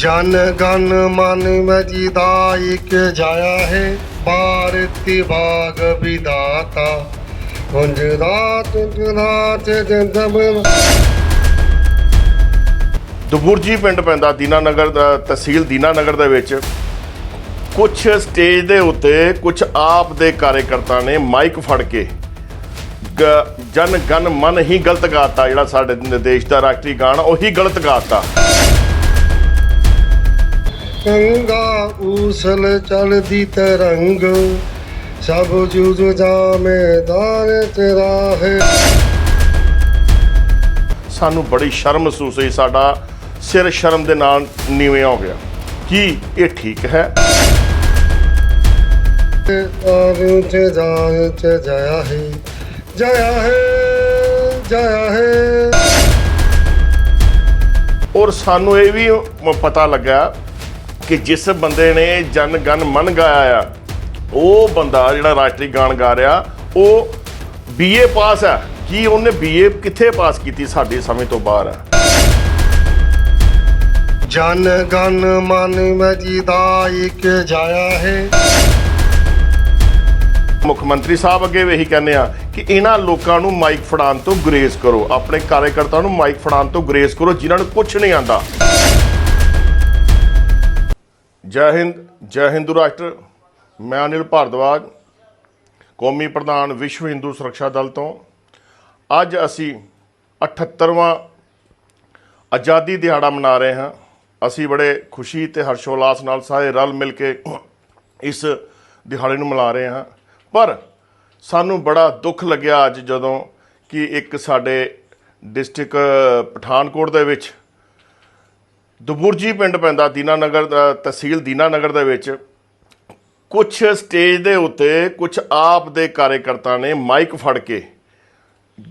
ਜਨ ਗਨ ਮਨ ਮਜੀਦਾ, ਇਕ ਜਾਇਆ ਹੈ ਭਾਰਤੀ ਬਾਗ ਵਿਦਾਤਾ। ਕੁੰਜ ਰਾਤ ਰਾਤ ਜੰਦਮ। ਦਬੁਰਜੀ ਪਿੰਡ ਪੈਂਦਾ ਦੀਨਾ ਨਗਰ ਦਾ, ਤਹਿਸੀਲ ਦੀਨਾ ਨਗਰ ਦੇ ਵਿੱਚ। ਕੁਝ ਸਟੇਜ ਦੇ ਉੱਤੇ ਕੁਝ ਆਪ ਦੇ ਕਾਰਜਕਰਤਾ ਨੇ ਮਾਈਕ ਫੜ ਕੇ ਗ- ਜਨ ਗਨ ਮਨ ਹੀ ਗਲਤ ਗਾਤਾ ਜਿਹੜਾ ਸਾਡੇ ਦੇਸ਼ ਦਾ ਰਾਸ਼ਟਰੀ ਗਾਣਾ ਉਹੀ ਗਲਤ ਗਾਤਾ ਗੰਗਾ ਉਸਲ ਚਲਦੀ ਤਰੰਗ ਸਭ ਜੁਜ ਜਾ ਮੈਦਾਨ ਤੇਰਾ ਹੈ ਸਾਨੂੰ ਬੜੀ ਸ਼ਰਮ ਮਹਿਸੂਸ ਹੋਈ ਸਾਡਾ ਸਿਰ ਸ਼ਰਮ ਦੇ ਨਾਲ ਨੀਵੇਂ ਹੋ ਗਿਆ। ਕੀ ਇਹ ਠੀਕ ਹੈ? ਤੇ ਜਾਏ ਤੇ ਜਾਇਆ ਹੈ ਜਾਇਆ ਹੈ ਜਾਇਆ ਹੈ। ਔਰ ਸਾਨੂੰ ਇਹ ਵੀ ਪਤਾ ਲੱਗਾ ਕਿ ਜਿਸ ਬੰਦੇ ਨੇ ਜਨ ਗਨ ਮਨ ਗਾਇਆ ਆ ਉਹ ਬੰਦਾ ਜਿਹੜਾ ਰਾਸ਼ਟਰੀ ਗਾਣ ਗਾ ਰਿਹਾ ਉਹ ਬੀਏ ਪਾਸ ਹੈ ਕੀ ਉਹਨੇ ਬੀਏ ਕਿੱਥੇ ਪਾਸ ਕੀਤੀ ਸਾਡੇ ਸਮੇਂ ਤੋਂ ਬਾਹਰ? ਹੈ ਜਨ ਗਨ ਮਨ ਮਜੀਦਾ ਇਕ ਜਾਇਆ ਹੈ। ਮੁੱਖ ਮੰਤਰੀ ਸਾਹਿਬ ਅੱਗੇ ਵੀ ਇਹੀ ਕਹਿੰਦੇ ਆ ਕਿ ਇਹਨਾਂ ਲੋਕਾਂ ਨੂੰ ਮਾਈਕ ਫੜਾਉਣ ਤੋਂ ਗੁਰੇਜ਼ ਕਰੋ। ਆਪਣੇ ਕਾਰਜਕਰਤਾਵਾਂ ਨੂੰ ਮਾਈਕ ਫੜਾਉਣ ਤੋਂ ਗੁਰੇਜ਼ ਕਰੋ ਜਿਨ੍ਹਾਂ ਨੂੰ ਕੁਝ ਨਹੀਂ ਆਂਦਾ ਜੈ ਹਿੰਦ, ਜੈ ਹਿੰਦੂ ਰਾਸ਼ਟਰ, ਮੈਂ ਅਨਿਲ ਭਾਰਦਵਾਜ, ਕੌਮੀ ਪ੍ਰਧਾਨ ਵਿਸ਼ਵ ਹਿੰਦੂ ਸੁਰੱਖਿਆ ਦਲ ਤੋਂ। ਅੱਜ ਅਸੀਂ 78ਵਾਂ ਆਜ਼ਾਦੀ ਦਿਹਾੜਾ ਮਨਾ ਰਹੇ ਹਾਂ। ਅਸੀਂ ਬੜੇ ਖੁਸ਼ੀ ਤੇ ਹਰਸ਼ੋਲਾਸ ਨਾਲ ਸਾਰੇ ਰਲ ਮਿਲ ਕੇ ਇਸ ਦਿਹਾੜੇ ਨੂੰ ਮਨਾ ਰਹੇ ਹਾਂ। ਪਰ ਸਾਨੂੰ ਬੜਾ ਦੁੱਖ ਲੱਗਿਆ ਅੱਜ ਜਦੋਂ ਕਿ ਇੱਕ ਸਾਡੇ ਡਿਸਟ੍ਰਿਕਟ ਪਠਾਨਕੋਟ ਦੇ ਵਿੱਚ ਦਬੁਰਜੀ ਪਿੰਡ ਪੈਂਦਾ ਦੀਨਾਨਗਰ ਦਾ ਤਹਿਸੀਲ ਦੀਨਾਨਗਰ ਦੇ ਵਿੱਚ। ਕੁਝ ਸਟੇਜ ਦੇ ਉੱਤੇ ਕੁਝ ਆਪ ਦੇ ਕਾਰਜਕਰਤਾ ਨੇ ਮਾਈਕ ਫੜ ਕੇ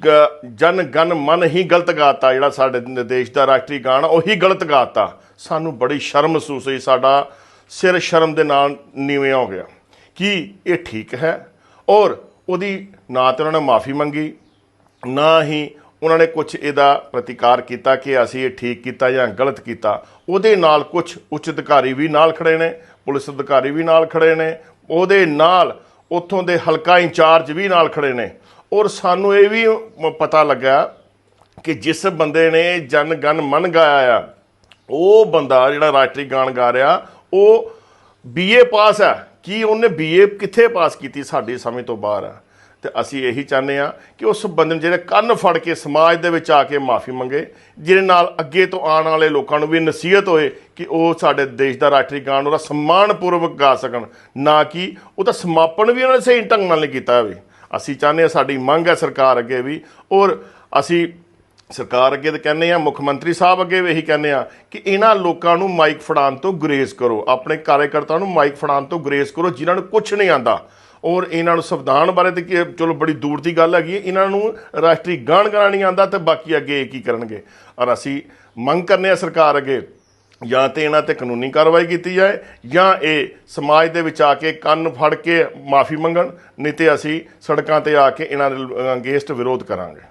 ਗ- ਜਨ ਗਨ ਮਨ ਹੀ ਗਲਤ ਗਾਤਾ, ਜਿਹੜਾ ਸਾਡੇ ਦੇਸ਼ ਦਾ ਰਾਸ਼ਟਰੀ ਗਾਣਾ, ਉਹੀ ਗਲਤ ਗਾਤਾ। ਸਾਨੂੰ ਬੜੀ ਸ਼ਰਮ ਮਹਿਸੂਸ ਹੋਈ, ਸਾਡਾ ਸਿਰ ਸ਼ਰਮ ਦੇ ਨਾਲ ਨੀਵੇਂ ਹੋ ਗਿਆ। ਕੀ ਇਹ ਠੀਕ ਹੈ? ਔਰ ਉਹਦੀ ਨਾ ਤੇ ਉਹਨਾਂ ਨੇ ਮਾਫੀ ਮੰਗੀ, ਨਾ ਹੀ ਉਹਨਾਂ ਨੇ ਕੁਝ ਇਹਦਾ ਪ੍ਰਤੀਕਾਰ ਕੀਤਾ ਕਿ ਅਸੀਂ ਇਹ ਠੀਕ ਕੀਤਾ ਜਾਂ ਗਲਤ ਕੀਤਾ। ਉਹਦੇ ਨਾਲ ਕੁਝ ਉੱਚ ਅਧਿਕਾਰੀ ਵੀ ਨਾਲ ਖੜੇ ਨੇ, ਪੁਲਿਸ ਅਧਿਕਾਰੀ ਵੀ ਨਾਲ ਖੜੇ ਨੇ, ਉਹਦੇ ਨਾਲ ਉੱਥੋਂ ਦੇ ਹਲਕਾ ਇੰਚਾਰਜ ਵੀ ਨਾਲ ਖੜੇ ਨੇ। ਔਰ ਸਾਨੂੰ ਇਹ ਵੀ ਪਤਾ ਲੱਗਾ ਕਿ ਜਿਸ ਬੰਦੇ ਨੇ ਜਨ ਗਨ ਮਨ ਗਾਇਆ ਆ, ਉਹ ਬੰਦਾ ਜਿਹੜਾ ਰਾਸ਼ਟਰੀ ਗਾਣ ਗਾ ਰਿਹਾ, ਉਹ ਬੀਏ ਪਾਸ ਹੈ ਕੀ ਉਹਨੇ ਬੀਏ ਕਿੱਥੇ ਪਾਸ ਕੀਤੀ ਸਾਡੀ ਸਮਝ ਤੋਂ ਬਾਹਰ ਆ? ਤੇ ਅਸੀਂ ਇਹੀ ਚਾਹੁੰਦੇ ਆ ਕਿ ਉਸ ਬੰਦੇ ਨੂੰ ਜਿਹੜੇ ਕੰਨ ਫੜ ਕੇ ਸਮਾਜ ਦੇ ਵਿੱਚ ਆ ਕੇ ਮਾਫੀ ਮੰਗੇ, ਜਿਹਦੇ ਨਾਲ ਅੱਗੇ ਤੋਂ ਆਉਣ ਵਾਲੇ ਲੋਕਾਂ ਨੂੰ ਵੀ ਨਸੀਹਤ ਹੋਏ ਕਿ ਉਹ ਸਾਡੇ ਦੇਸ਼ ਦਾ ਰਾਸ਼ਟਰੀ ਗਾਣ ਉਹਦਾ ਸਨਮਾਨਪੂਰਵਕ ਗਾ ਸਕਣ। ਨਾ ਕਿ ਉਹਦਾ ਸਮਾਪਨ ਵੀ ਉਹਨਾਂ ਨੇ ਸਹੀ ਢੰਗ ਨਾਲ ਨਹੀਂ ਕੀਤਾ ਹੋਵੇ। ਅਸੀਂ ਚਾਹੁੰਦੇ ਆ ਸਾਡੀ ਮੰਗ ਹੈ ਸਰਕਾਰ ਅੱਗੇ ਵੀ, ਔਰ ਅਸੀਂ ਸਰਕਾਰ ਅੱਗੇ ਤਾਂ ਕਹਿੰਦੇ ਆ ਮੁੱਖ ਮੰਤਰੀ ਸਾਹਿਬ ਅੱਗੇ ਵੀ ਇਹੀ ਕਹਿੰਦੇ ਆ ਕਿ ਇਹਨਾਂ ਲੋਕਾਂ ਨੂੰ ਮਾਈਕ ਫੜਾਉਣ ਤੋਂ ਗੁਰੇਜ਼ ਕਰੋ। ਆਪਣੇ ਕਾਰਜਕਰਤਾਵਾਂ ਨੂੰ ਮਾਈਕ ਫੜਾਉਣ ਤੋਂ ਗੁਰੇਜ਼ ਕਰੋ, ਜਿਨ੍ਹਾਂ ਨੂੰ ਕੁਝ ਨਹੀਂ ਆਂਦਾ ਔਰ ਇਹਨਾਂ ਨੂੰ ਸੰਵਿਧਾਨ ਬਾਰੇ ਤੇ ਕੀ- ਚਲੋ ਬੜੀ ਦੂਰ ਦੀ ਗੱਲ ਹੈਗੀ ਹੈ, ਇਹਨਾਂ ਨੂੰ ਰਾਸ਼ਟਰੀ ਗਾਣ ਗਾਣਾ ਨਹੀਂ ਆਂਦਾ ਤੇ ਬਾਕੀ ਅੱਗੇ ਇਹ ਕੀ ਕਰਨਗੇ? ਔਰ ਅਸੀਂ ਮੰਗ ਕਰਨੇ ਆ ਸਰਕਾਰ ਅੱਗੇ ਜਾਂ ਤੇ ਇਹਨਾਂ ਤੇ ਕਾਨੂੰਨੀ ਕਾਰਵਾਈ ਕੀਤੀ ਜਾਏ ਜਾਂ ਇਹ ਸਮਾਜ ਦੇ ਵਿੱਚ ਆ ਕੇ ਕੰਨ ਫੜ ਕੇ ਮਾਫੀ ਮੰਗਣ ਨਹੀਂ ਤੇ ਅਸੀਂ ਸੜਕਾਂ ਤੇ ਆ ਕੇ ਇਹਨਾਂ ਦੇ ਅਗੇਂਸਟ ਵਿਰੋਧ ਕਰਾਂਗੇ।